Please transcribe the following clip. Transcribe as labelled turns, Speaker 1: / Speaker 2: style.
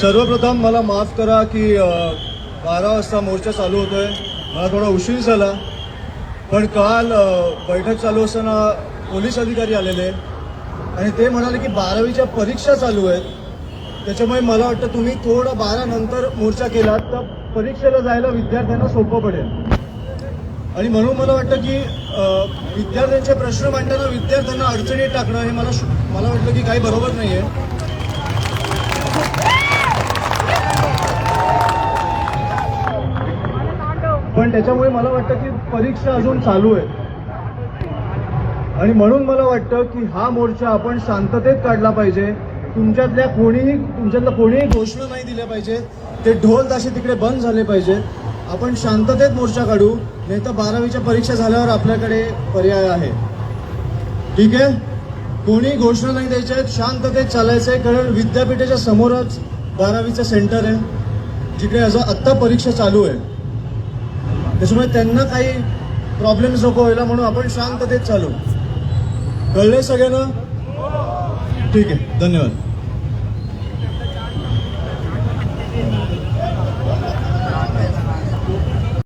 Speaker 1: सर्वप्रथम मला माफ करा की बारा वाजता मोर्चा चालू होतोय. मला थोडा उशीर झाला. पण काल बैठक चालू असताना पोलीस अधिकारी आलेले. आणि ते म्हणाले की बारावीच्या परीक्षा चालू आहेत. त्याच्यामुळे मला वाटतं तुम्ही थोडं बारा नंतर मोर्चा केलात तर परीक्षेला जायला विद्यार्थ्यांना सोपं पडेल. आणि म्हणून मला वाटतं की विद्यार्थ्यांचे प्रश्न मांडताना विद्यार्थ्यांना अडचणीत टाकणं हे मला मला वाटलं की काही बरोबर नाही आहे पण त्याच्यामुळे मला वाटतं की परीक्षा अजून चालू आहे. आणि म्हणून मला वाटतं की हा मोर्चा आपण शांततेत काढला पाहिजे. तुमच्यातल्या कोणीही तुमच्यातल्या कोणीही घोषणा नाही दिल्या पाहिजे. ते ढोल ताशे तिकडे बंद झाले पाहिजेत आपण शांततेत मोर्चा काढू नाही तर बारावीच्या परीक्षा झाल्यावर आपल्याकडे पर्याय आहे. ठीक आहे? कोणी घोषणा नाही द्यायच्या आहेत. शांततेत चालायचं आहे कारण विद्यापीठाच्या समोरच बारावीचं सेंटर आहे जिकडे अजून आत्ता परीक्षा चालू आहे. त्याच्यामुळे त्यांना काही प्रॉब्लेम्स नको व्हायला म्हणून आपण शांततेत चालू. कळले सगळ्यांना? ठीक आहे. धन्यवाद.